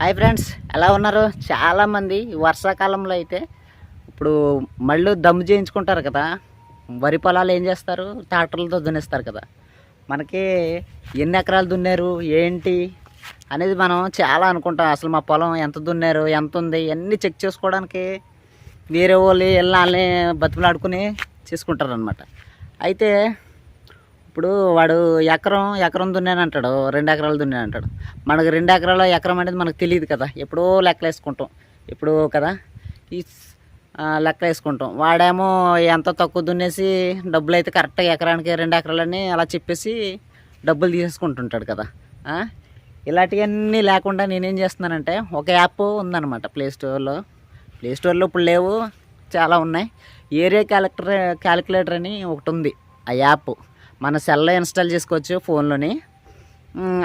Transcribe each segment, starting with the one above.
Hi friends ఎలా ఉన్నారు? చాలామంది వర్షాకాలంలో అయితే ఇప్పుడు మళ్ళీ దమ్ము చేయించుకుంటారు కదా. వరి పొలాలు ఏం చేస్తారు? ట్రాక్టర్లతో దున్నేస్తారు కదా. మనకి ఎన్ని ఎకరాలు దున్నారు? ఏంటి? అనేది మనం చాలా అనుకుంటాం. అసలు మా పొలం ఎంత దున్నారు? ఎంత ఉంది? అన్నీ చెక్ చేసుకోవడానికి వేరే వాళ్ళు వెళ్ళాలని బతుకులాడుకుని చేసుకుంటారనమాట అయితే ఇప్పుడు వాడు ఎకరం ఎకరం దున్నానంటాడు రెండు ఎకరాలు దున్నానంటాడు. మనకు రెండు ఎకరాల ఎకరం అనేది మనకు తెలియదు కదా. ఎప్పుడో లెక్కలు వేసుకుంటాం. ఎప్పుడో కదా. ఈ లెక్క వేసుకుంటాం. వాడేమో ఎంత తక్కువ దున్నేసి డబ్బులు అయితే కరెక్ట్గా ఎకరానికి రెండు ఎకరాలని అలా చెప్పేసి డబ్బులు తీసేసుకుంటుంటాడు కదా. ఇలాంటివన్నీ లేకుండా నేనేం చేస్తున్నానంటే ఒక యాప్ ఉందన్నమాట ప్లే స్టోర్లో. ప్లే స్టోర్లో ఇప్పుడు లేవు. చాలా ఉన్నాయి. ఏరియా క్యాలక్టర్ క్యాలిక్యులేటర్ అని ఒకటి ఉంది. ఆ యాప్. మన సెల్లో ఇన్స్టాల్ చేసుకోవచ్చు ఫోన్లోని.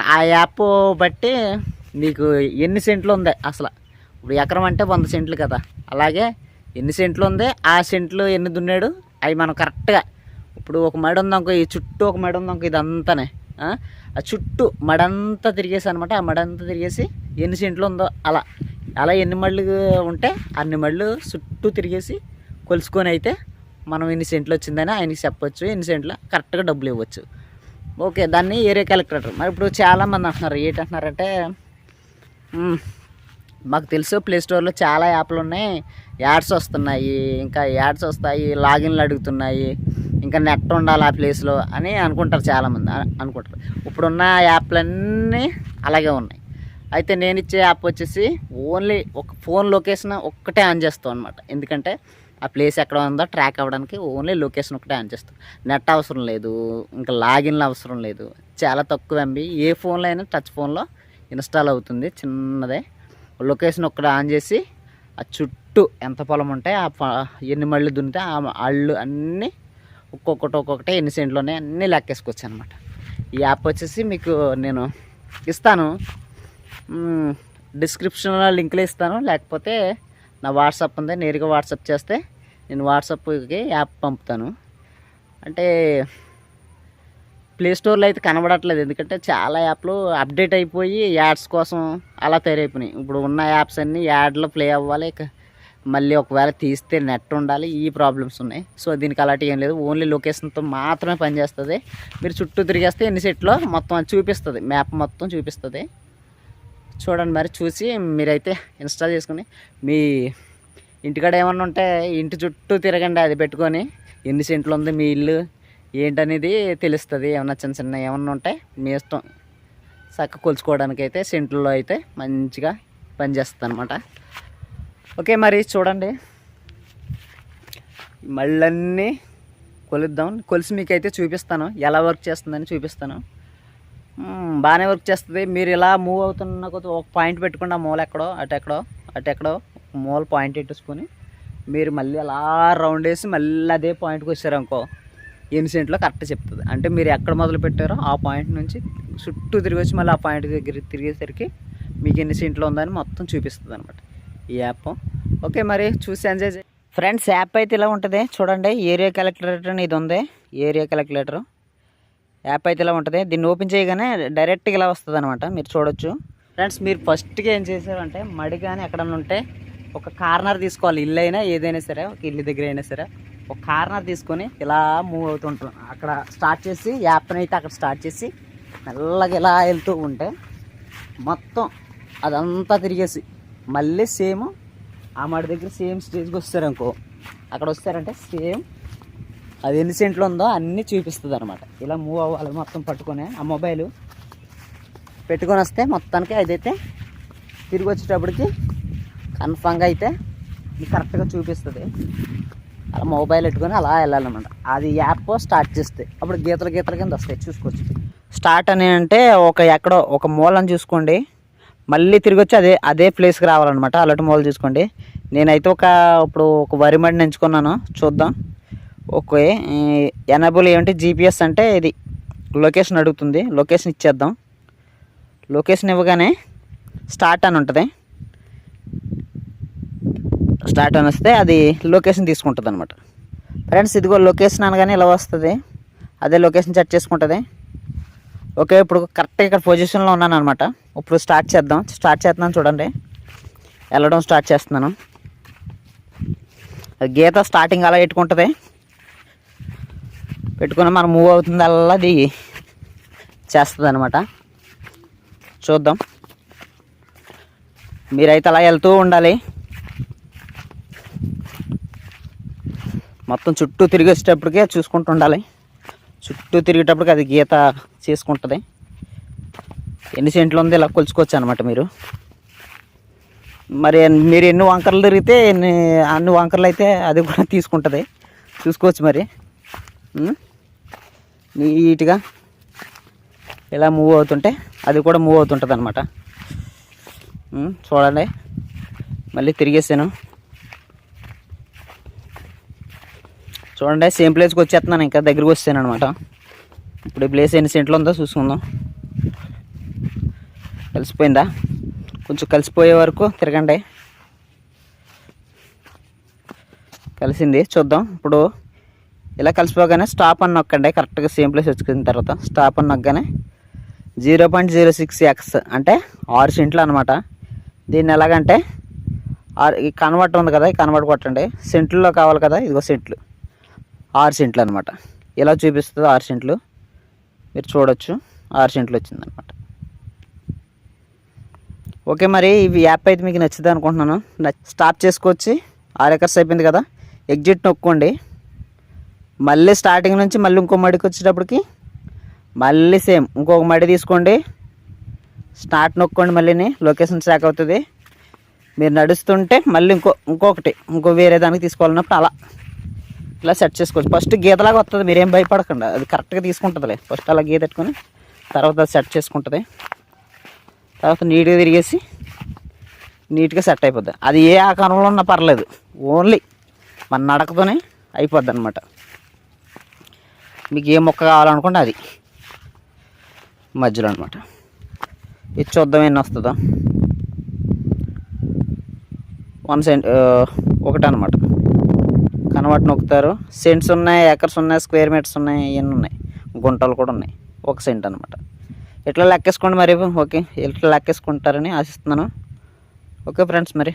ఆ యాప్ బట్టి మీకు ఎన్ని సెంట్లు ఉంది అసలు? ఇప్పుడు ఎకరం అంటే వంద సెంట్లు కదా. అలాగే ఎన్ని సెంట్లు ఉంది? ఆ సెంట్లు ఎన్ని దున్నాడు? అవి మనం కరెక్ట్గా ఇప్పుడు ఒక మడి ఉందనుకో ఈ చుట్టూ ఒక మడి ఉందనుకో ఇదంతానే. ఆ? ఆ చుట్టూ మడంతా తిరిగేసి అనమాట ఆ మడంతా తిరిగేసి ఎన్ని సెంట్లు ఉందో అలా. అలా ఎన్ని మళ్ళు ఉంటే అన్ని మళ్ళు చుట్టూ తిరిగేసి కొలుసుకొని అయితే మనం ఎన్ని సెంట్లు వచ్చిందని ఆయనకి చెప్పొచ్చు ఎన్ని సెంట్లు కరెక్ట్గా డబ్బులు ఇవ్వచ్చు. ఓకే దాన్ని ఏరియా కలెక్టర్ మరి ఇప్పుడు చాలామంది అంటున్నారు ఏంటంటున్నారంటే మాకు తెలుసు ప్లే స్టోర్లో చాలా యాప్లు ఉన్నాయి యాడ్స్ వస్తున్నాయి ఇంకా యాడ్స్ వస్తాయి లాగిన్లు అడుగుతున్నాయి ఇంకా నెట్ ఉండాలి ఆ ప్లేస్లో అని అనుకుంటారు చాలామంది అనుకుంటారు. ఇప్పుడున్న యాప్లన్నీ అలాగే ఉన్నాయి. అయితే నేను ఇచ్చే యాప్ వచ్చేసి ఓన్లీ ఒక ఫోన్ లొకేషన్ ఒక్కటే ఆన్ చేస్తాం అనమాట ఎందుకంటే ఆ ప్లేస్ ఎక్కడ ఉందో ట్రాక్ అవ్వడానికి ఓన్లీ లొకేషన్ ఒకటే ఆన్ చేస్తాం. నెట్ అవసరం లేదు ఇంకా లాగిన్లు అవసరం లేదు. చాలా తక్కువ ఎంబీ ఏ ఫోన్లో అయినా టచ్ ఫోన్లో ఇన్స్టాల్ అవుతుంది చిన్నదే. లొకేషన్ ఒక్కడ ఆన్ చేసి ఆ చుట్టూ ఎంత పొలం ఉంటే ఆ ఎన్ని మళ్ళు దున్నితే ఆ అళ్ళు అన్నీ ఒక్కొక్కటి ఒక్కొక్కటి ఎన్ని సెంట్లోనే అన్నీ లెక్కేసుకోవచ్చు అనమాట ఈ యాప్ వచ్చేసి మీకు నేను ఇస్తాను. డిస్క్రిప్షన్లో లింక్లు ఇస్తాను. లేకపోతే నా వాట్సాప్ ఉంది. నేరుగా వాట్సాప్ చేస్తే నేను వాట్సాప్కి యాప్ పంపుతాను. అంటే ప్లేస్టోర్లో అయితే కనబడట్లేదు. ఎందుకంటే చాలా యాప్లు అప్డేట్ అయిపోయి యాడ్స్ కోసం అలా తయారైపోయినాయి. ఇప్పుడు ఉన్న యాప్స్ అన్నీ యాడ్లో ప్లే అవ్వాలి. మళ్ళీ ఒకవేళ తీస్తే నెట్ ఉండాలి. ఈ ప్రాబ్లమ్స్ ఉన్నాయి. సో దీనికి అలాంటి ఏం లేదు. ఓన్లీ లొకేషన్తో మాత్రమే పనిచేస్తుంది మీరు చుట్టూ తిరిగేస్తే ఎన్ని సెట్లో మొత్తం అది చూపిస్తుంది. మ్యాప్ మొత్తం చూపిస్తుంది. చూడండి మరి చూసి మీరైతే ఇన్స్టాల్ చేసుకుని మీ ఇంటికాడ ఏమన్నా ఉంటే ఇంటి చుట్టూ తిరగండి అది పెట్టుకొని. ఎన్ని సెంట్లు ఉంది మీ ఇల్లు? ఏంటనేది తెలుస్తుంది. ఏమన్నా చిన్న చిన్న ఏమన్నా ఉంటే మీ ఇష్టం. చక్క కొలుచుకోవడానికి అయితే సెంట్లలో అయితే మంచిగా పనిచేస్తుంది అనమాట ఓకే మరి చూడండి. మళ్ళన్నీ కొలుద్దాం. కొలిసి మీకైతే చూపిస్తాను. ఎలా వర్క్ చేస్తుందని చూపిస్తాను. బాగానే వర్క్ చేస్తుంది. మీరు ఇలా మూవ్ అవుతున్న కొద్ది ఒక పాయింట్ పెట్టుకోండి. మూల ఎక్కడో అటు ఎక్కడో అటు ఎక్కడో. మూల పాయింట్ పెట్టేసుకొని మీరు మళ్ళీ అలా రౌండ్ వేసి మళ్ళీ అదే పాయింట్కి వచ్చారనుకో ఎన్ని సెంట్లో కరెక్ట్ చెప్తుంది. అంటే మీరు ఎక్కడ మొదలు పెట్టారో ఆ పాయింట్ నుంచి చుట్టూ తిరిగి వచ్చి మళ్ళీ ఆ పాయింట్ దగ్గర తిరిగేసరికి మీకు ఎన్ని సెంట్లో ఉందని మొత్తం చూపిస్తుంది అనమాట ఈ యాప్ ఓకే మరి చూసి ఎంజాయ్ ఫ్రెండ్స్ యాప్ అయితే ఇలా ఉంటుంది. చూడండి ఏరియా క్యాలిక్యులేటర్ అని ఇది ఉంది. ఏరియా క్యాలిక్యులేటర్ యాప్ అయితే ఇలా ఉంటుంది. దీన్ని ఓపెన్ చేయగానే డైరెక్ట్గా ఇలా వస్తుంది అనమాట మీరు చూడొచ్చు. ఫ్రెండ్స్ మీరు ఫస్ట్గా ఏం చేశారంటే మడి కానీ ఎక్కడన్నా ఉంటే ఒక కార్నర్ తీసుకోవాలి. ఇల్లు అయినా ఏదైనా సరే ఒక ఇల్లు దగ్గర అయినా సరే ఒక కార్నర్ తీసుకొని ఇలా మూవ్ అవుతుంటాం. అక్కడ స్టార్ట్ చేసి యాప్ని అయితే అక్కడ స్టార్ట్ చేసి మెల్లగా ఇలా వెళ్తూ ఉంటే మొత్తం అదంతా తిరిగేసి మళ్ళీ సేమ్ ఆ దగ్గర సేమ్ స్టేజ్కి వస్తారు అనుకో అక్కడ వస్తారంటే సేమ్ అది ఎన్ని సెంట్లు ఉందో అన్నీ చూపిస్తుంది అనమాట ఇలా మూవ్ అవ్వాలి మొత్తం పట్టుకొని ఆ మొబైల్ పెట్టుకొని వస్తే మొత్తానికి అదైతే తిరిగి వచ్చేటప్పటికి కన్ఫామ్గా అయితే మీకు కరెక్ట్గా చూపిస్తుంది. అలా మొబైల్ పెట్టుకొని అలా వెళ్ళాలన్నమాట. అది యాప్ స్టార్ట్ చేస్తే. అప్పుడు గీతలు గీతల కింద వస్తాయి. చూసుకోవచ్చు. స్టార్ట్ అని అంటే ఒక ఎక్కడో ఒక మూలను చూసుకోండి. మళ్ళీ తిరిగి వచ్చి అదే అదే ప్లేస్కి రావాలన్నమాట. అలాంటి మూల చూసుకోండి. నేనైతే ఒక ఇప్పుడు ఒక వరి మడిని ఎంచుకున్నాను. చూద్దాం. ఓకే. ఎనబుల్ ఏమంటే? జీపీఎస్ అంటే ఇది. లొకేషన్ అడుగుతుంది. లొకేషన్ ఇచ్చేద్దాం. లొకేషన్ ఇవ్వగానే స్టార్ట్ అని ఉంటుంది. స్టార్ట్ అని వస్తే అది లొకేషన్ తీసుకుంటుంది అనమాట ఫ్రెండ్స్ ఇదిగో లొకేషన్ అనగానే ఇలా వస్తుంది. అదే లొకేషన్ సెట్ చేసుకుంటుంది. ఓకే ఇప్పుడు కరెక్ట్గా ఇక్కడ పొజిషన్లో ఉన్నాను అనమాట ఇప్పుడు స్టార్ట్ చేద్దాం. స్టార్ట్ చేస్తున్నాను చూడండి. వెళ్ళడం స్టార్ట్ చేస్తున్నాను. గీత స్టార్టింగ్ అలా పెట్టుకుంటుంది. పెట్టుకుని మనం మూవ్ అవుతుంది అలా అది చేస్తుంది అనమాట చూద్దాం. మీరైతే అలా వెళ్తూ ఉండాలి. మొత్తం చుట్టూ తిరిగేసేటప్పటికే చూసుకుంటూ ఉండాలి. చుట్టూ తిరిగేటప్పటికి అది గీత చేసుకుంటుంది. ఎన్ని సెంట్లు ఉంది ఇలా కొలుచుకోవచ్చు అనమాట మీరు. మరి మీరు ఎన్ని వంకరలు తిరిగితే ఎన్ని అన్ని వంకరలు అయితే అది కూడా తీసుకుంటుంది. చూసుకోవచ్చు మరి. నీట్గా ఇలా మూవ్ అవుతుంటే అది కూడా మూవ్ అవుతుంటుంది అనమాట చూడండి. మళ్ళీ తిరిగేసాను. చూడండి సేమ్ ప్లేస్కి వచ్చేస్తున్నాను. ఇంకా దగ్గరికి వస్తాను అనమాట ఇప్పుడు ఈ ప్లేస్ ఎన్ని సెంట్లు ఉందో చూసుకుందాం. కలిసిపోయిందా? కొంచెం కలిసిపోయే వరకు తిరగండి. కలిసింది చూద్దాం. ఇప్పుడు ఇలా కలిసిపోగానే స్టాప్ అని నొక్కండి. కరెక్ట్గా సేమ్ ప్లేస్ వచ్చిన తర్వాత స్టాప్ అని నొక్కగానే zero point zero six x అంటే ఆరు సెంట్లు అనమాట దీన్ని ఎలాగంటే ఆరు ఈ కన్వర్ట్ ఉంది కదా ఈ కన్వర్ట్ కొట్టండి. సెంట్లలో కావాలి కదా ఇదిగో సెంట్లు ఆరు సెంట్లు అనమాట ఎలా చూపిస్తుంది ఆరు సెంట్లు. మీరు చూడొచ్చు. ఆరు సెంట్లు వచ్చిందనమాట ఓకే మరి ఇవి యాప్ అయితే మీకు నచ్చింది అనుకుంటున్నాను. స్టార్ట్ స్టాప్ చేసుకొచ్చి ఆరు ఎకర్స్ అయిపోయింది కదా. ఎగ్జిట్ నొక్కోండి. మళ్ళీ స్టార్టింగ్ నుంచి మళ్ళీ ఇంకో మడికి వచ్చేటప్పటికి మళ్ళీ సేమ్ ఇంకొక మడి తీసుకోండి. స్టార్ట్ నొక్కోండి మళ్ళీని. లొకేషన్ ట్రాక్ అవుతుంది. మీరు నడుస్తుంటే మళ్ళీ ఇంకో ఇంకొకటి. ఇంకో వేరే దానికి తీసుకోవాలన్నప్పుడు అలా. ఇలా సెట్ చేసుకోవచ్చు. ఫస్ట్ గీతలాగా వస్తుంది మీరేం భయపడకండి. అది కరెక్ట్గా తీసుకుంటుందిలే. ఫస్ట్ అలా గీత పెట్టుకొని తర్వాత అది సెట్ చేసుకుంటుంది. తర్వాత నీట్గా తిరిగేసి నీట్గా సెట్ అయిపోద్ది. అది ఏ ఆకారంలో ఉన్నా పర్లేదు. ఓన్లీ మన నడకతోనే అయిపోద్ది అనమాట మీకు ఏ మొక్క కావాలనుకుంటే అది. మధ్యలో అనమాట ఇది చూద్దాం ఎన్ని వస్తుందో. వన్ సెంట్ ఒకటి అనమాట కనబట్టి నొక్కుతారు. సెంట్స్ ఉన్నాయి ఎకర్స్ ఉన్నాయి స్క్వేర్ మీటర్స్ ఉన్నాయి ఇవన్నీ ఉన్నాయి. గుంటలు కూడా ఉన్నాయి. ఒక సెంట్ అనమాట ఇట్లా లెక్కేసుకోండి మరి? ఓకే ఇట్లా లెక్కేసుకుంటారని ఆశిస్తున్నాను. ఓకే ఫ్రెండ్స్ మరి.